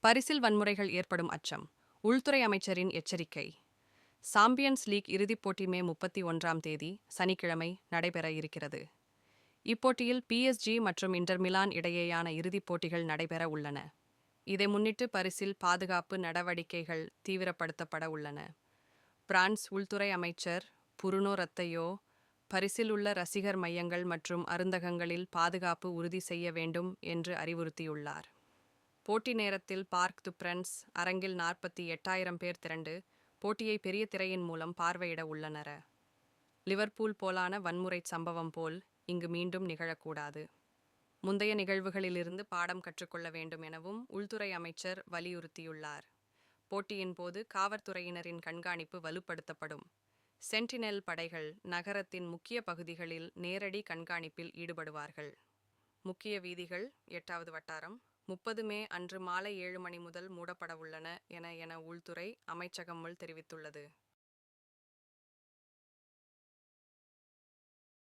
பரிசில் வன்முறைகள் ஏற்படும் அச்சம். உள்துறை அமைச்சரின் எச்சரிக்கை. சாம்பியன்ஸ் லீக் இறுதிப் போட்டி மே முப்பத்தி ஒன்றாம் தேதி சனிக்கிழமை நடைபெற இருக்கிறது. இப்போட்டியில் பிஎஸ்ஜி மற்றும் இன்டர் மிலான் இடையேயான இறுதிப் போட்டிகள் நடைபெற உள்ளன. இதை முன்னிட்டு பரிசில் பாதுகாப்பு நடவடிக்கைகள் தீவிரப்படுத்தப்பட உள்ளன. பிரான்ஸ் உள்துறை அமைச்சர் புருனோ ரத்தையோ பரிசில் உள்ள ரசிகர் மையங்கள் மற்றும் அருந்தகங்களில் பாதுகாப்பு உறுதி செய்ய வேண்டும் என்று அறிவுறுத்தியுள்ளார். போட்டி நேரத்தில் பார்க் து பிரென்ஸ் அரங்கில் நாற்பத்தி எட்டாயிரம் பேர் திரண்டு போட்டியை பெரிய திரையின் மூலம் பார்வையிட உள்ளனர். லிவர்பூல் போலான வன்முறை சம்பவம் போல் இங்கு மீண்டும் நிகழக்கூடாது. முந்தைய நிகழ்வுகளிலிருந்து பாடம் கற்றுக்கொள்ள வேண்டும் எனவும் உள்துறை அமைச்சர் வலியுறுத்தியுள்ளார். போட்டியின் போது காவல்துறையினரின் கண்காணிப்பு வலுப்படுத்தப்படும். சென்டினெல் படைகள் நகரத்தின் முக்கிய பகுதிகளில் நேரடி கண்காணிப்பில் ஈடுபடுவார்கள். முக்கிய வீதிகள் எட்டாவது வட்டாரம் முப்பது மே அன்று மாலை ஏழு மணி முதல் மூடப்பட உள்ளன என என உள்துறை அமைச்சகம் தெரிவித்துள்ளது.